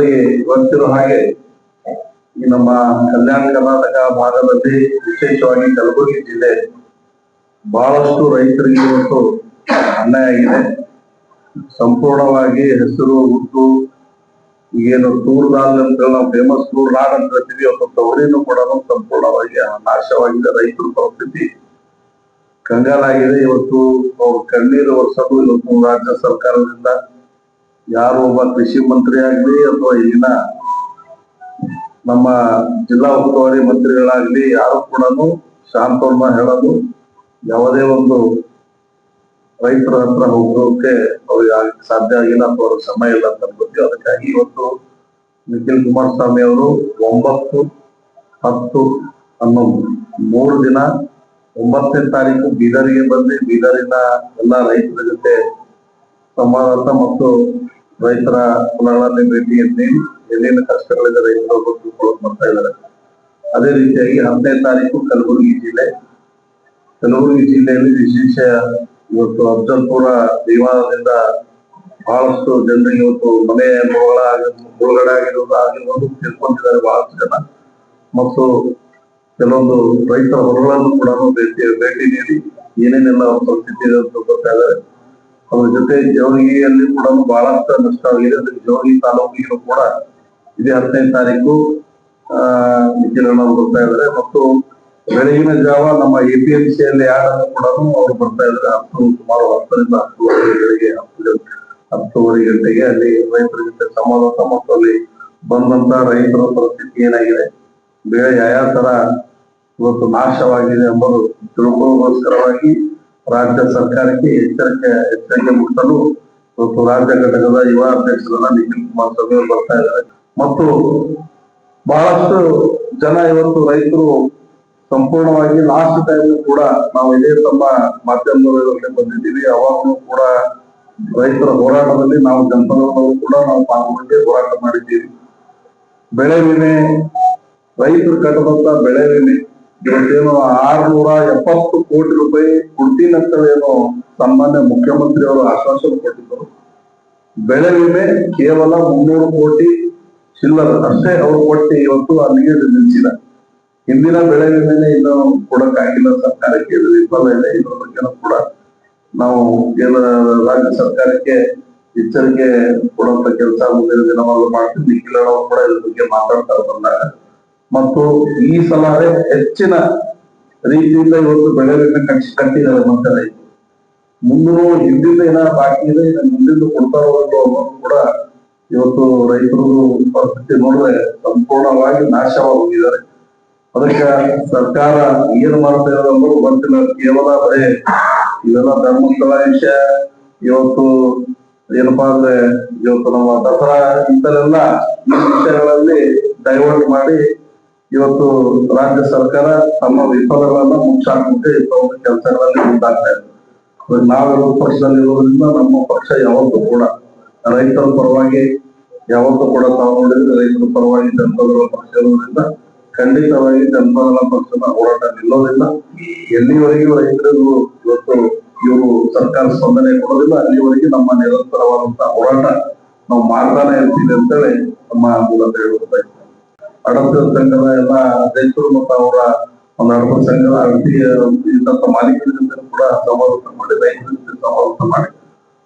ಮೊದಲಿಗೆ ಗೊತ್ತಿರೋ ಹಾಗೆ, ಈ ನಮ್ಮ ಕಲ್ಯಾಣ ಕರ್ನಾಟಕ ಭಾಗದಲ್ಲಿ ವಿಶೇಷವಾಗಿ ಕಲಬುರಗಿ ಜಿಲ್ಲೆ ಬಹಳಷ್ಟು ರೈತರಿಗೆ ಇವತ್ತು ಅನ್ಯಾಯ ಆಗಿದೆ. ಸಂಪೂರ್ಣವಾಗಿ ಹೆಸರು ಉದ್ದು ಏನು ತೂರ್ ದಾಲ್ ಅಂತ ನಾವು ಫೇಮಸ್ ತೂರ್ ಅಂತ ಹೇಳ್ತೀವಿ ಅವತ್ತು ತೊಗರಿನೂ ಕೂಡ ಸಂಪೂರ್ಣವಾಗಿ ನಾಶವಾಗಿದೆ ರೈತರ ಪರಿಸ್ಥಿತಿ. ಕಂಗಾಲಾಗಿದೆ. ಇವತ್ತು ಅವ್ರ ಕಣ್ಣೀರು ವರ್ಷದ್ದು ಇವತ್ತು ರಾಜ್ಯ ಸರ್ಕಾರದಿಂದ. ಯಾರು ಒಬ್ಬ ಕೃಷಿ ಮಂತ್ರಿ ಆಗ್ಲಿ ಅಥವಾ ಇಲ್ಲಿನ ನಮ್ಮ ಜಿಲ್ಲಾ ಉಸ್ತುವಾರಿ ಮಂತ್ರಿಗಳಾಗ್ಲಿ, ಯಾರು ಕೂಡ ಶಾಂತವನ್ನ ಹೇಳೋದು ಯಾವುದೇ ಒಂದು ರೈತರ ಹತ್ರ ಹೋಗೋಕೆ ಅವ್ರಿಗೆ ಸಾಧ್ಯ ಆಗಿಲ್ಲ ಅಥವಾ ಅವ್ರಿಗೆ ಸಮಯ ಇಲ್ಲ ಅಂತ ಅನ್ಕೋತೀವಿ ಅದಕ್ಕಾಗಿ ಇವತ್ತು ನಿಖಿಲ್ ಕುಮಾರಸ್ವಾಮಿ ಅವರು ಒಂಬತ್ತು ಹತ್ತು ಹನ್ನೊಂದು ಮೂರು ದಿನ ಒಂಬತ್ತನೇ ತಾರೀಕು ಬೀದರಿಗೆ ಬಂದು ಬೀದರಿನ ಎಲ್ಲ ರೈತರ ಜೊತೆ ಸಂವಾದ ಮತ್ತು ರೈತರ ಹೊಲಗಳಲ್ಲಿ ಭೇಟಿ ಎಲ್ಲೇನು ಕಷ್ಟಗಳಿದೆ ರೈತರು ಬರ್ತಾ ಇದ್ದಾರೆ. ಅದೇ ರೀತಿಯಾಗಿ ಹತ್ತನೇ ತಾರೀಕು ಕಲಬುರಗಿ ಜಿಲ್ಲೆ. ಕಲಬುರಗಿ ಜಿಲ್ಲೆಯಲ್ಲಿ ವಿಶೇಷ ಇವತ್ತು ಅಫ್ಜಲ್ಪುರ ವಿವಾದದಿಂದ ಬಹಳಷ್ಟು ಜನರಿಗೆ ಇವತ್ತು ಮನೆ ಮುಳುಗಡೆ ಮುಳುಗಡೆ ಆಗಿರೋದು ಆಗಿರ್ಬೋದು ತಿಳ್ಕೊಂಡಿದ್ದಾರೆ ಬಹಳಷ್ಟು ಜನ. ಮತ್ತು ಕೆಲವೊಂದು ರೈತರ ಹೊರಗಳನ್ನು ಕೂಡ ಭೇಟಿ ಭೇಟಿ ನೀಡಿ ಏನೇನೆಲ್ಲ ಪರಿಸ್ಥಿತಿ ಇದೆ ಅಂತ ಗೊತ್ತಾ ಇದ್ದಾರೆ ಅದ್ರ ಜೊತೆ ಜೋಗಿಯಲ್ಲಿ ಕೂಡ ಬಹಳಷ್ಟು ನಷ್ಟವಾಗಿದೆ ಜೋಗಿ ತಾಲೂಕಿಗೂ ಕೂಡ ಇದೇ ಹತ್ತನೇ ತಾರೀಕು ಅವರು ಬರ್ತಾ ಇದ್ದಾರೆ ಮತ್ತು ಬೆಳಗಿನ ಜಾವ ನಮ್ಮ ಎ ಪಿ ಎಂ ಸಿಯಲ್ಲಿ ಯಾರನ್ನು ಕೂಡ ಅವರು ಬರ್ತಾ ಇದ್ದಾರೆ. ಹತ್ತು, ಸುಮಾರು ಹತ್ತರಿಂದ ಹತ್ತುವರೆ ಬೆಳಿಗ್ಗೆ ಹತ್ತು, ಹತ್ತುವರೆ ಗಂಟೆಗೆ ಅಲ್ಲಿ ರೈತರ ಜೊತೆ ಸಮಾವೇಶ ಮತ್ತು ಅಲ್ಲಿ ಬಂದಂತ ರೈತರ ಪರಿಸ್ಥಿತಿ ಏನಾಗಿದೆ? ಬೆಳೆ ಯಾವ ತರ ಇವತ್ತು ನಾಶವಾಗಿದೆ ಎಂಬುದು ತಿಳ್ಕೊಳ್ಳೋಸ್ಕರವಾಗಿ ರಾಜ್ಯ ಸರ್ಕಾರಕ್ಕೆ ಎಚ್ಚರಿಕೆ ಎಚ್ಚರಿಕೆ ಮುಟ್ಟಲು ಮತ್ತು ರಾಜ್ಯ ಘಟಕದ ಯುವ ಅಧ್ಯಕ್ಷರನ್ನ ನಿಖಿಲ್ ಕುಮಾರಸ್ವಾಮಿ ಅವರು ಬರ್ತಾ ಇದ್ದಾರೆ. ಮತ್ತು ಬಹಳಷ್ಟು ಜನ ಇವತ್ತು ರೈತರು ಸಂಪೂರ್ಣವಾಗಿ ಲಾಸ್ಟ್ ಟೈಮ್ ಕೂಡ ನಾವು ಇದೇ ತಮ್ಮ ಮಾಧ್ಯಮದಲ್ಲಿ ಬಂದಿದ್ದೀವಿ. ಅವಾಗಲೂ ಕೂಡ ರೈತರ ಹೋರಾಟದಲ್ಲಿ ನಾವು ಜನಪದವರು ಕೂಡ ನಾವು ಪಾಲ್ಗೊಂಡು ಹೋರಾಟ ಮಾಡಿದ್ದೀವಿ. ಬೆಳೆ ವಿಮೆ, ರೈತರು ಕಟ್ಟದಂತ ಬೆಳೆ ವಿಮೆ ಇವತ್ತೇನು ಆರ್ನೂರ ಎಪ್ಪತ್ತು ಕೋಟಿ ರೂಪಾಯಿ ಕೊಡ್ತೀನಿ ಅಂತ ಏನು ಸನ್ಮಾನ್ಯ ಮುಖ್ಯಮಂತ್ರಿ ಅವರು ಆಶ್ವಾಸನೆ ಕೊಟ್ಟಿದ್ದರು. ಬೆಳೆ ವಿಮೆ ಕೇವಲ ಮುನ್ನೂರು ಕೋಟಿ ಚಿಲ್ಲರ್. ಅಷ್ಟೇ ಅವರು ಕೊಟ್ಟು ಇವತ್ತು ಅಲ್ಲಿಗೆ ನಿಲ್ಸಿದ ಹಿಂದಿನ ಬೆಳೆ ವಿಮೆನೆ ಇನ್ನು ಕೊಡಕ್ಕಾಗಿಲ್ಲ. ಸರ್ಕಾರಕ್ಕೆ ವಿಫಲ ಇದೆ ಇದ್ರ ಬಗ್ಗೆನೂ ಕೂಡ. ನಾವು ಕೇಂದ್ರ ರಾಜ್ಯ ಸರ್ಕಾರಕ್ಕೆ ಎಚ್ಚರಿಕೆ ಕೊಡುವಂತ ಕೆಲಸ ಮುಂದಿನ ದಿನವಾಗಲು ಮಾಡ್ತೀವಿ. ನಿಖಿಲ್ ಕೂಡ ಇದ್ರ ಬಗ್ಗೆ ಮಾತಾಡ್ತಾರೆ ಬಂದಾಗ ಮತ್ತು ಈ ಸಲ ಹೆಚ್ಚಿನ ರೀತಿಯಿಂದ ಇವತ್ತು ಬೆಳೆ ವಿಮೆ ಕಟ್ಟಿ ಕಟ್ಟಿದ್ದಾರೆ ಮತ್ತೆ ರೈತರು ಮುಂದೂ ಹಿಂದಿಂದ ಏನಾದ್ರು ಬಾಕಿ ಇದೆ ಮುಂದಿಂದು ಕೊಡ್ತಾ ಅನ್ನೋದು ಕೂಡ ಇವತ್ತು ರೈತರು ಪರಿಸ್ಥಿತಿ ನೋಡಿದ್ರೆ ಸಂಪೂರ್ಣವಾಗಿ ನಾಶವಾಗಿದ್ದಾರೆ ಅದಕ್ಕೆ ಸರ್ಕಾರ ಏನು ಮಾಡ್ತಾ ಇರೋದು ಅನ್ನೋದು ಗೊತ್ತಿಲ್ಲ. ಕೇವಲ ಬರೇ ಇವೆಲ್ಲ ಧರ್ಮಸ್ಥಳ ವಿಷಯ, ಇವತ್ತು ಏನಪ್ಪಾ ಅಂದ್ರೆ ಇವತ್ತು ನಮ್ಮ ದಸರಾ ಇಂಥವೆಲ್ಲ ಈ ವಿಷಯಗಳಲ್ಲಿ ಡೈವರ್ಟ್ ಮಾಡಿ ಇವತ್ತು ರಾಜ್ಯ ಸರ್ಕಾರ ತಮ್ಮ ವಿಫಲಗಳನ್ನ ಒಂದು ಕೆಲಸಗಳಲ್ಲಿ ಮುಂದಾಗ್ತಾ ಇದೆ. ನಾವಿರೋ ಪಕ್ಷದಲ್ಲಿ ಇರೋದ್ರಿಂದ ನಮ್ಮ ಪಕ್ಷ ಯಾವತ್ತೂ ಕೂಡ ರೈತರ ಪರವಾಗಿ ಯಾವತ್ತೂ ಕೂಡ ತಾವು ನೋಡಿದ್ರೆ ರೈತರ ಪರವಾಗಿ ಜನಪದಗಳ ಪಕ್ಷ ಇರೋದ್ರಿಂದ ಖಂಡಿತವಾಗಿ ಜನಪದಗಳ ಪಕ್ಷದ ಹೋರಾಟ ನಿಲ್ಲೋದಿಲ್ಲ. ಎಲ್ಲಿವರೆಗೂ ರೈತರು ಇವತ್ತು ಇವರು ಸರ್ಕಾರ ಸ್ಪಂದನೆ ಕೊಡೋದಿಲ್ಲ, ಅಲ್ಲಿವರೆಗೆ ನಮ್ಮ ನಿರಂತರವಾದಂತಹ ಹೋರಾಟ ನಾವು ಮಾಡ್ತಾನೆ ಇರ್ತೀವಿ ಅಂತೇಳಿ ನಮ್ಮ ಮೂಲಕ ಹೇಳ್ತಾ ಅಡತ ಸಂಘದ ಎಲ್ಲ ಅಧ್ಯಕ್ಷರು ಮತ್ತು ಅವರ ಒಂದು ಅಡಪ ಸಂಘದ ಇದ್ದಂತ ಮಾಲೀಕರ ಜೊತೆ ಕೂಡ ಸಮಾಲೋಚನೆ ಮಾಡಿ, ರೈತರ ಜೊತೆ ಸಮಾಲೋಚನೆ ಮಾಡಿ.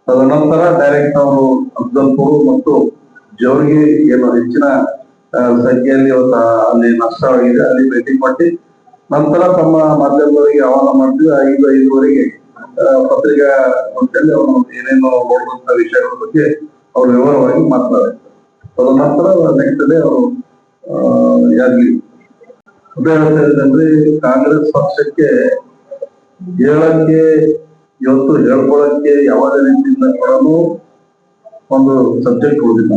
ತದನಂತರ ಡೈರೆಕ್ಟ್ ಅವರು ಅಫ್ಜಲ್ಪುರ್ ಮತ್ತು ಜೋರಿಗೆ ಏನು ಹೆಚ್ಚಿನ ಸಂಖ್ಯೆಯಲ್ಲಿ ಇವತ್ತು ಅಲ್ಲಿ ನಷ್ಟವಾಗಿದೆ. ಅಲ್ಲಿ ಭೇಟಿ ಮಾಡಿ ನಂತರ ತಮ್ಮ ಮಾಧ್ಯಮದವರಿಗೆ ಆಹ್ವಾನ ಮಾಡ್ತೀವಿ. ಐದು, ಐದುವರೆಗೆ ಪತ್ರಿಕಾ ಸಂಸ್ಥೆಯಲ್ಲಿ ಅವರು ಏನೇನು ನೋಡುವಂತ ವಿಷಯಗಳ ಬಗ್ಗೆ ಅವರು ವಿವರವಾಗಿ ಮಾತನಾಡಿದ್ದಾರೆ ತದನಂತರ ನೆಕ್ಸ್ಟ್ ಡೇ ಅವರು ಆ, ಯಾದಗಿರಿ ಅದೇ ಹೇಳ್ತಾ ಇದ್ದಂದ್ರೆ ಕಾಂಗ್ರೆಸ್ ಪಕ್ಷಕ್ಕೆ ಹೇಳಕ್ಕೆ ಇವತ್ತು ಹೇಳ್ಕೊಳಕ್ಕೆ ಯಾವುದೇ ರೀತಿಯಿಂದ ಕೊಡಲು ಒಂದು ಸಬ್ಜೆಕ್ಟ್ ಉಳಿದಿಲ್ಲ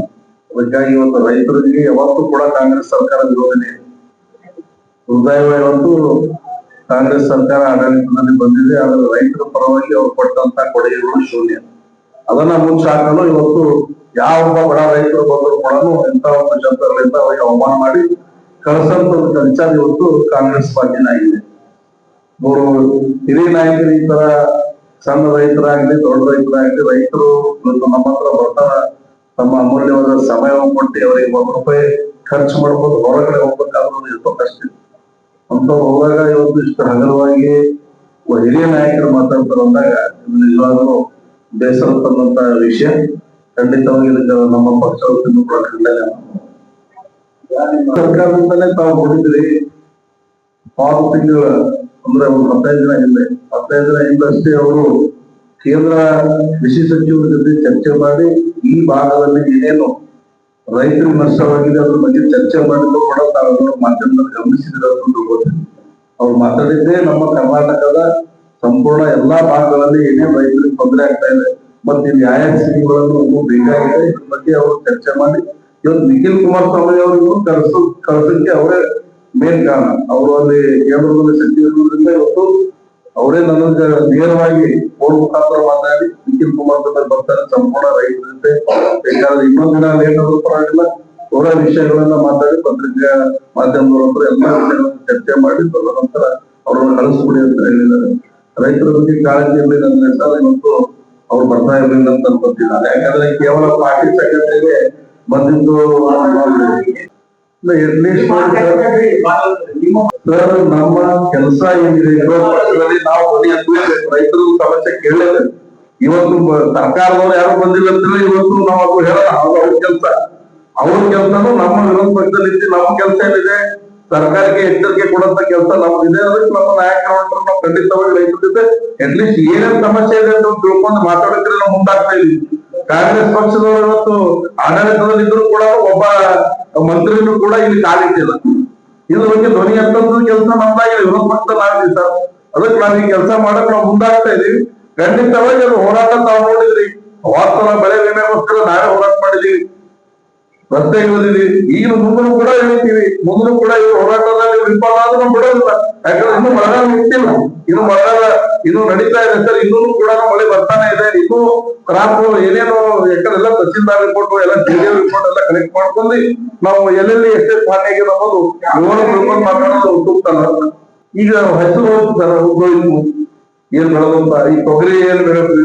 ಅದಕ್ಕಾಗಿ ಇವತ್ತು ರೈತರಿಗೆ ಯಾವತ್ತೂ ಕೂಡ ಕಾಂಗ್ರೆಸ್ ಸರ್ಕಾರ ವಿರೋಧನೆ ಇದೆ ಹೃದಯ ಕಾಂಗ್ರೆಸ್ ಸರ್ಕಾರ ಆಡಳಿತದಲ್ಲಿ ಬಂದಿದೆ ಆದ್ರೆ ರೈತರ ಪರವಾಗಿ ಅವ್ರು ಕೊಟ್ಟಂತ ಕೊಡುಗೆಗಳು ಶೂನ್ಯ. ಅದನ್ನ ಮುಚ್ಚಾಕಲು ಇವತ್ತು ಯಾವ ಬಡ ರೈತರು ಬಂದ್ರು ಕೂಡ ಇಂಥ ಒಂದು ಶಬ್ದಗಳಿಂದ ಅವರಿಗೆ ಅವಮಾನ ಮಾಡಿ ಕಳಿಸಂತ ಕಲ್ಚರ್ ಇವತ್ತು ಕಾಂಗ್ರೆಸ್ ಪಾರ್ಟಿನಾಗಿದೆ ಅವರು ಹಿರಿಯ ನಾಯಕರು ಈ ತರ ಸಣ್ಣ ರೈತರಾಗ್ಲಿ, ದೊಡ್ಡ ರೈತರಾಗ್ಲಿ, ರೈತರು ನಮ್ಮ ಹತ್ರ ಬರ್ತಾರ, ತಮ್ಮ ಅಮೂಲ್ಯವಾದ ಸಮಯವನ್ನು ಕೊಟ್ಟು ಅವರಿಗೆ ಒಂದು ರೂಪಾಯಿ ಖರ್ಚು ಮಾಡ್ಬೋದು ಹೊರಗಡೆ ಹೋಗ್ಬೇಕಾದ್ರೂ ಎಷ್ಟೋ ಕಷ್ಟ. ಅಂತವ್ರು ಹೋದಾಗ ಇವತ್ತು ಇಷ್ಟು ಹಗರವಾಗಿ ಒಬ್ಬ ಹಿರಿಯ ನಾಯಕರು ಮಾತಾಡ್ತಾರೆ ಅಂದಾಗ ನಿಜವಾಗ್ಲೂ ಬೇಸರ ತಂದಂತ ವಿಷಯ ಖಂಡಿತವಾಗಿ ನಮ್ಮ ಪಕ್ಷ ಸರ್ಕಾರದಿಂದಲೇ ತಾವು ನೋಡಿದ್ರಿ ಆರು ತಿಂಗಳ ಅಂದ್ರೆ ಒಂದು ಹದಿನೈದು ದಿನ ಹಿಂದೆ, ಹದಿನೈದು ದಿನ ಹಿಂದಷ್ಟೇ ಅವರು ಕೇಂದ್ರ ಕೃಷಿ ಸಚಿವರ ಜೊತೆ ಚರ್ಚೆ ಮಾಡಿ ಈ ಭಾಗದಲ್ಲಿ ಏನೇನು ರೈತರು ನಷ್ಟವಾಗಿದೆ ಅದ್ರ ಬಗ್ಗೆ ಚರ್ಚೆ ಮಾಡಿದ್ರು ಕೂಡ ತಾವೆಲ್ಲರೂ ಮಾಧ್ಯಮದಲ್ಲಿ ಗಮನಿಸಿದ್ರೆ ಅವ್ರು ಮಾತಾಡಿದ್ದೇ ನಮ್ಮ ಕರ್ನಾಟಕದ ಸಂಪೂರ್ಣ ಎಲ್ಲಾ ಭಾಗಗಳಲ್ಲಿ ಏನೇನು ರೈತರಿಗೆ ತೊಂದರೆ ಆಗ್ತಾ ಇದೆ. ಮತ್ತೆ ನ್ಯಾಯ ಯಾವ ಸ್ಕೀಮ್ಗಳನ್ನು ಇನ್ನೂ ಬೇಕಾಗಿದೆ, ಇದ್ರ ಬಗ್ಗೆ ಅವರು ಚರ್ಚೆ ಮಾಡಿ. ಇವತ್ತು ನಿಖಿಲ್ ಕುಮಾರ್ ಸ್ವಾಮಿ ಅವರಿಗೂ ಕಳ್ಸ ಕಳ್ಸಕ್ಕೆ ಅವರೇ ಮೇನ್ ಕಾರಣ. ಅವರು ಅಲ್ಲಿ ಕೇಂದ್ರದಲ್ಲಿ ಸಚಿವರಿಂದ ಇವತ್ತು ಅವರೇ ನನ್ನ ನೇರವಾಗಿ ಫೋನ್ ಮುಖಾಂತರ ಮಾತಾಡಿ ನಿಖಿಲ್ ಕುಮಾರ್ ಜೊತೆ ಬರ್ತಾರೆ ಸಂಪೂರ್ಣ ರೈತರ ಜೊತೆ. ಬೇಕಾದ್ರೆ ಇನ್ನೊಂದು ದಿನ ಲೇಟ್ ಆದ್ರೂ ಪರವಾಗಿಲ್ಲ, ಅವರ ವಿಷಯಗಳನ್ನ ಮಾತಾಡಿ ಪತ್ರಿಕಾ ಮಾಧ್ಯಮದವರ ಹತ್ರ ಎಲ್ಲ ವಿಷಯಗಳನ್ನು ಚರ್ಚೆ ಮಾಡಿ ತದನಂತರ ಅವರನ್ನು ಕಳಿಸ್ಬಿಡಿ ಅಂತ ಹೇಳಿದ್ದಾರೆ. ರೈತರ ಬಗ್ಗೆ ಕಾಳಜಿ ನನ್ನ ಹೆಸರು ಇವತ್ತು ಅವ್ರು ಬರ್ತಾ ಇರ್ಲಿಲ್ಲ ಅಂತ ಅನ್ಕೊತಿಲ್ಲ ಯಾಕಂದ್ರೆ ಕೇವಲ ಪಾರ್ಟಿ ಸೆಕ್ರೆಟರಿಗೆ ಬಂದಿದ್ದು ಸರ್ ನಮ್ಮ ಕೆಲಸ ಏನಿದೆ ನಾವು ರೈತರು ಸಮಸ್ಯೆ ಕೇಳಲೇಬೇಕು ಇವತ್ತು ಸರ್ಕಾರದವ್ರು ಯಾರು ಬಂದಿಲ್ಲ ಅಂದ್ರೆ ಇವತ್ತು ನಾವು ಅದು ಹೇಳೋಣ. ಅವ್ರ ಕೆಲಸ. ಅವ್ರ ಕೆಲಸನು ನಮ್ಮ ವಿರೋಧ ಪಕ್ಷದಲ್ಲಿ ನಮ್ಮ ಕೆಲಸ ಏನಿದೆ ಸರ್ಕಾರಕ್ಕೆ ಎಚ್ಚರಿಕೆ ಕೊಡುವಂತ ಕೆಲಸ ನಮ್ದಿದೆ. ಅದಕ್ಕೆ ನಮ್ಮ ನಾಯಕರ ನಾವು ಖಂಡಿತವಾಗಿ ರೈತರ ಅಟ್ಲೀಸ್ಟ್ ಏನೇನ್ ಸಮಸ್ಯೆ ಇದೆ ಅಂತ ತಿಳ್ಕೊಂಡು ಮಾತಾಡೋಕೆ ನಾವು ಮುಂದಾಗ್ತಾ ಇದೀವಿ ಕಾಂಗ್ರೆಸ್ ಪಕ್ಷದವರು ಇವತ್ತು ಆಡಳಿತದಲ್ಲಿ ಇದ್ರು ಕೂಡ ಒಬ್ಬ ಮಂತ್ರಿನೂ ಕೂಡ ಇಲ್ಲಿ ಕಾಲಿಟ್ಟಿಲ್ಲ ಇದ್ರ ಬಗ್ಗೆ ಧ್ವನಿ ಎತ್ತಂತ ಕೆಲಸ ನಮ್ದಾಗಿದೆ. ವಿರೋಧ ಪಕ್ಷದಲ್ಲಿ ಆಗಿದೆ ಸರ್. ಅದಕ್ಕೆ ನಾವು ಈ ಕೆಲಸ ಮಾಡಕ್ ನಾವು ಮುಂದಾಗ್ತಾ ಇದೀವಿ ಖಂಡಿತವಾಗಿ ಅದು ಹೋರಾಟ ತಾವು ನೋಡಿದ್ರಿ. ವಾಸ್ತವ ಬೆಳೆ ವಿಮೆಗೋಸ್ಕರ ನಾವೇ ಹೋರಾಟ ಮಾಡಿದೀವಿ ರಸ್ತೆಗಳಿದೀವಿ ಈಗ ಮುಂದೂ ಕೂಡ ಹೇಳ್ತೀವಿ. ಮುಂದೂ ಕೂಡ ಈ ಹೋರಾಟದಲ್ಲಿ ವಿಫಲ ಬಿಡೋದಿಲ್ಲ. ಯಾಕಂದ್ರೆ ಇನ್ನು ಮಳೆಗಾಲ ಮುಟ್ಟಿಲ್ಲ. ಇನ್ನು ಮಳೆಗಾಲ ಇನ್ನು ನಡೀತಾ ಇದೆ ಸರ್. ಇನ್ನೂ ಕೂಡ ಮಳೆ ಬರ್ತಾನೆ ಇದೆ. ಇನ್ನೂ ಕ್ರಾಪ್ ಏನೇನು ಯಾಕಂದ್ರೆ ತಹಸೀಲ್ದಾರ್ ರಿಪೋರ್ಟ್ ಎಲ್ಲ ಜಿಲ್ಲೆ ರಿಪೋರ್ಟ್ ಎಲ್ಲ ಕಲೆಕ್ಟ್ ಮಾಡ್ಕೊಂಡು ನಾವು ಎಲ್ಲೆಲ್ಲಿ ಎಷ್ಟೇ ಹಾನಿ ಆಗಿದೆ ಅನ್ನೋದು ಮಾತಾಡೋದು ಸೂಕ್ತ ಈಗ ಹೆಸರು ಸರ್ ಉದ್ಯೋಗಿಗಳು ಏನ್ ಬೆಳೆದಂತ ಈ ತೊಗರಿ ಏನ್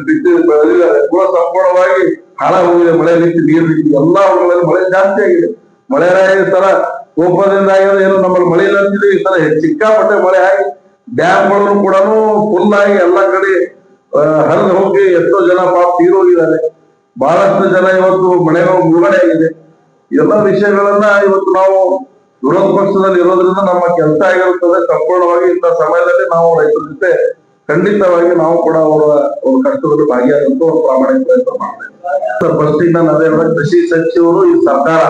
ಬಿತ್ತಿ ಬೆಳೆದಿದ್ದಾರೆ ಕೂಡ ಸಂಪೂರ್ಣವಾಗಿ ಹಾಳ ಹೋಗಿದೆ. ಮಳೆ ನಿಂತು ನೀರು ನಿಂತು ಎಲ್ಲಾ ಊರುಗಳಲ್ಲಿ ಮಳೆ ಜಾಸ್ತಿ ಆಗಿದೆ. ಮಳೆ ತರ ಕೋಪದಿಂದ ಆಗಿದೆ ಏನು ನಮ್ಮಲ್ಲಿ ಮಳೆ ಇಲ್ಲ ಅಂತಿದೆ. ಈ ತರ ಸಿಕ್ಕಾಪಟ್ಟೆ ಮಳೆ ಆಗಿ ಡ್ಯಾಮ್ಗಳನ್ನು ಕೂಡ ಫುಲ್ ಆಗಿ ಎಲ್ಲಾ ಕಡೆ ಹರಿದು ಹೋಗಿ ಎಷ್ಟೋ ಜನ ಪಾಪ ತೀರೋಗಿದ್ದಾರೆ. ಬಹಳಷ್ಟು ಜನ ಇವತ್ತು ಮಳೆ ಮುಳುಗಡೆ ಆಗಿದೆ. ಎಲ್ಲ ವಿಷಯಗಳನ್ನ ಇವತ್ತು ನಾವು ವಿರೋಧ ಪಕ್ಷದಲ್ಲಿ ಇರೋದ್ರಿಂದ ನಮ್ಮ ಕೆಲಸ ಆಗಿರುತ್ತದೆ. ಸಂಪೂರ್ಣವಾಗಿ ಇಂಥ ಸಮಯದಲ್ಲಿ ನಾವು ರೈತರ ಜೊತೆ ಖಂಡಿತವಾಗಿ ನಾವು ಕೂಡ ಅವರ ಒಂದು ಕಷ್ಟದಲ್ಲಿ ಭಾಗಿಯಾದಂತ ಒಂದು ಪ್ರಾಮಾಣಿಕ ಪ್ರಯತ್ನ ಮಾಡ್ತೇವೆ. ಸರ್ ಫಸ್ಟ್ ನಾನು ಅದೇ ಕೃಷಿ ಸಚಿವರು ಈ ಸರ್ಕಾರ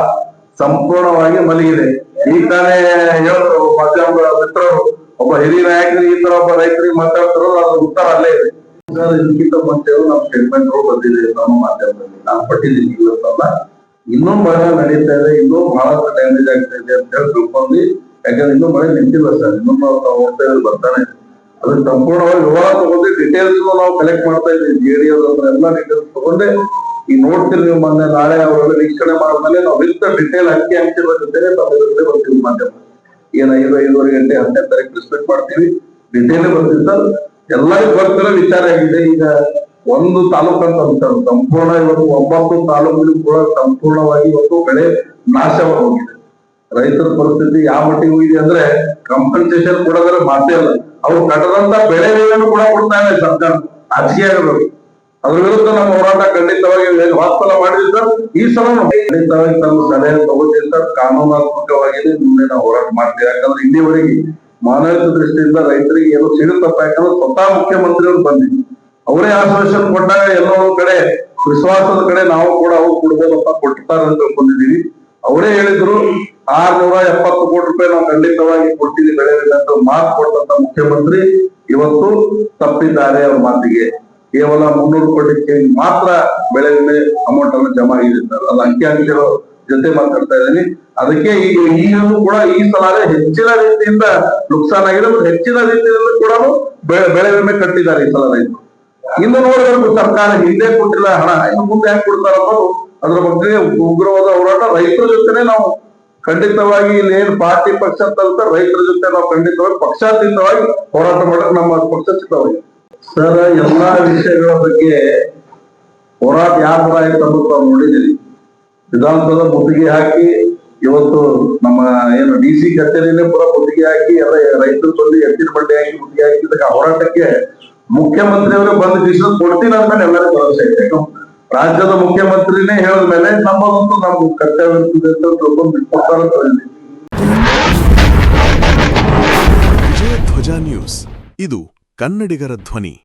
ಸಂಪೂರ್ಣವಾಗಿ ಮಲಗಿದೆ. ಈ ತಾನೇ ಹೇಳ್ತಾರೆ ಮಧ್ಯಾಹ್ನ ಮಿತ್ರರು, ಒಬ್ಬ ಹಿರಿಯ ನಾಯಕರು, ಈ ತರ ಒಬ್ಬ ರೈತರಿಗೆ ಮಾತಾಡ್ತಾರೋ ಅದ್ರ ಉತ್ತರ ಅಲ್ಲೇ ಇದೆ. ಇದಕ್ಕಿಂತ ಮುಂಚೆ ನಮ್ಮ ಸ್ಟೇಟ್ಮೆಂಟ್ ಬಂದಿದೆ ನಮ್ಮ ಮಾಧ್ಯಮದಲ್ಲಿ. ನಾನು ಪಟ್ಟಿದ್ದೀನಿ ಇವತ್ತಲ್ಲ ಇನ್ನೂ ಮಳೆ ನಡೀತಾ ಇದೆ, ಇನ್ನೂ ಬಹಳ ಡ್ಯಾಮೇಜ್ ಆಗ್ತಾ ಇದೆ ಅಂತ ಹೇಳಿ ತಿಳ್ಕೊಂಡು, ಯಾಕಂದ್ರೆ ಇನ್ನೂ ಮಳೆ ನಿಂತಿಲ್ಲ ಸರ್. ಇನ್ನೂ ನಾವು ಬರ್ತಾನೆ. ಅದ್ರ ಸಂಪೂರ್ಣವಾಗಿ ವಿವರ ತಗೊಂಡು ಡೀಟೇಲ್ಸ್ ನಾವು ಕಲೆಕ್ಟ್ ಮಾಡ್ತಾ ಇದ್ದೀವಿ. ಏರಿಯಾ ಡಿ ಎಲ್ಲ ಡೀಟೇಲ್ಸ್ ತಗೊಂಡೆ ಈ ನೋಡ್ತೀರಿ ನೀವು ಮೊನ್ನೆ ನಾಳೆ ಅವರೆಲ್ಲ ವೀಕ್ಷಣೆ ಮಾಡಿದ್ಮೇಲೆ ನಾವು ವಿತ್ ಡಿಟೇಲ್ ಅಂಕಿ ಅಂಕಿರುವ ಜೊತೆ ತಮ್ಮ ಜೊತೆ ಬರ್ತೀವಿ ಮಾಧ್ಯಮ. ಏನ ಐದು, ಐದುವರೆ ಗಂಟೆ ಹತ್ತನೇ ತಾರೀಕು ರಿಸ್ಪೆಕ್ಟ್ ಮಾಡ್ತೀವಿ. ಡಿಟೇಲ್ ಬರ್ತೀವಿ ಸರ್ ಎಲ್ಲರಿಗೂ ಬರ್ತಿರೋ ವಿಚಾರ ಆಗಿದೆ. ಈಗ ಒಂದು ತಾಲೂಕು ಅಂತ ಅಂತಾರೆ ಸಂಪೂರ್ಣ ಇವತ್ತು ಒಂಬತ್ತು ತಾಲೂಕು ಕೂಡ ಸಂಪೂರ್ಣವಾಗಿ ಇವತ್ತು ಬೆಳೆ ನಾಶವಾಗಿದೆ ರೈತರ ಪರಿಸ್ಥಿತಿ ಯಾವ ಮಟ್ಟಿಗೆ ಹೋಗಿದೆ ಅಂದ್ರೆ ಕಂಪನ್ಸೇಷನ್ ಕೊಡೋದ್ರೆ ಮಾತೇ ಇಲ್ಲ ಅವ್ರು ಕಟ್ಟದಂತ ಬೆಳೆ ವಿಮೆಯನ್ನು ಕೂಡ ಕೊಡ್ತಾ ಇದೆ ಸರ್ಕಾರ ಆಗಬೇಕು ಅದ್ರ ವಿರುದ್ಧ ನಮ್ಮ ಹೋರಾಟ ಖಂಡಿತವಾಗಿ ವಾಸ್ತವ ಮಾಡಿದ್ರೆ ಈ ಸಲ ಖಂಡಿತವಾಗಿ ತಮ್ಮ ಸಲಹೆ ತಗೋತೀವಿ ಸರ್. ಕಾನೂನಾತ್ಮಕವಾಗಿ ಮುಂದೆ ನಾವು ಹೋರಾಟ ಮಾಡ್ತೀವಿ. ಯಾಕಂದ್ರೆ ಇಲ್ಲಿವರೆಗೆ ಮಾನವೀಯ ದೃಷ್ಟಿಯಿಂದ ರೈತರಿಗೆ ಏನು ಸಿಗುತ್ತಪ್ಪ ಯಾಕಂದ್ರೆ ಸ್ವತಃ ಮುಖ್ಯಮಂತ್ರಿಯವರು ಬಂದಿದ್ರು. ಅವರೇ ಆಶ್ವಾಸನೆ ಕೊಟ್ಟಾಗ ಎಲ್ಲೋ ಕಡೆ ವಿಶ್ವಾಸದ ಕಡೆ ನಾವು ಕೂಡ ಅವ್ರು ಕೊಡ್ಬೋದಪ್ಪ, ಕೊಡ್ತಾರೆ ಅಂತ ತಿಳ್ಕೊಂಡಿದೀವಿ ಅವರೇ ಹೇಳಿದ್ರು ಆರ್ನೂರ ಎಪ್ಪತ್ತು ಕೋಟಿ ರೂಪಾಯಿ ನಾವು ಖಂಡಿತವಾಗಿ ಕೊಡ್ತೀವಿ ಬೆಳೆ ವಿಮೆ ಅಂತ ಮಾತು ಕೊಟ್ಟಂತ ಮುಖ್ಯಮಂತ್ರಿ ಇವತ್ತು ತಪ್ಪಿದ್ದಾರೆ ಅವ್ರ ಮಾತಿಗೆ. ಕೇವಲ ಮುನ್ನೂರು ಕೋಟಿ ಮಾತ್ರ ಬೆಳೆ ವಿಮೆ ಅಮೌಂಟ್ ಅನ್ನು ಜಮಾ ಆಗಿದೆ ಸರ್ ಅದು ಅಂಕಿ ಅಂಕಿಗಳ ಜೊತೆ ಮಾತಾಡ್ತಾ ಇದ್ದೀನಿ. ಅದಕ್ಕೆ ಈಗ ಈಗಲೂ ಕೂಡ ಈ ಸಲ ಹೆಚ್ಚಿನ ರೀತಿಯಿಂದ ನುಕ್ಸಾನ್ ಆಗಿದೆ ಮತ್ತು ಹೆಚ್ಚಿನ ರೀತಿಯಿಂದ ಕೂಡ ಬೆಳೆ ವಿಮೆ ಕಟ್ಟಿದ್ದಾರೆ ಈ ಸಲ ರೈತರು. ಇನ್ನು ನೋಡಬೇಕು ಸರ್ಕಾರ ಹಿಂದೆ ಕೊಟ್ಟಿಲ್ಲ ಹಣ. ಇನ್ನು ಮುಂದೆ ಹೆಂಗ್ ಕೊಡ್ತಾರ ಅನ್ನೋದು ಅದ್ರ ಬಗ್ಗೆ ಉಗ್ರವಾದ ಹೋರಾಟ ರೈತರ ಜೊತೆನೆ ನಾವು ಖಂಡಿತವಾಗಿ ಇಲ್ಲಿ ಏನ್ ಪಾರ್ಟಿ ಪಕ್ಷ ಅಂತ ರೈತರ ಜೊತೆ ನಾವು ಖಂಡಿತವಾಗಿ ಪಕ್ಷಾತೀತವಾಗಿ ಹೋರಾಟ ಮಾಡಕ್ ನಮ್ಮ ಪಕ್ಷ ಸಿದ್ಧವಾಗಿ ಸರ್, ಎಲ್ಲಾ ವಿಷಯಗಳ ಬಗ್ಗೆ ಹೋರಾಟ ಯಾವ ತರ ಆಯ್ತು ಅನ್ನೋದು ನಾವು ನೋಡಿದೀವಿ. ಮುತ್ತಿಗೆ ಹಾಕಿ, ಇವತ್ತು ನಮ್ಮ ಏನು ಡಿ ಸಿ ಕಚೇರಿನೇ ಪೂರ ಮುತ್ತಿಗೆ ಹಾಕಿ, ಎಲ್ಲ ರೈತರ ಬಂದು ಎತ್ತಿನ ಬಂಡೆ ಹಾಕಿ ಮುತ್ತಿಗೆ ಹಾಕಿ ಹೋರಾಟಕ್ಕೆ ಮುಖ್ಯಮಂತ್ರಿಯವರು ಬಂದು ದಿವಸ ಕೊಡ್ತೀನಿ ಅಂತ ಎಲ್ಲರೂ ಭರವಸೆ ಐತೆ ರಾಜ್ಯದ ಮುಖ್ಯಮಂತ್ರಿನೇ ಹೇಳಿದ ಮೇಲೆ ನಮ್ಮದಂತೂ ನಮ್ಮ ಕರ್ತವ್ಯ ಇರ್ತದೆ ಅಂತ ತಿಳ್ಕೊಂಡು. ವಿಜಯ ಧ್ವಜ ನ್ಯೂಸ್ ಇದು ಕನ್ನಡಿಗರ ಧ್ವನಿ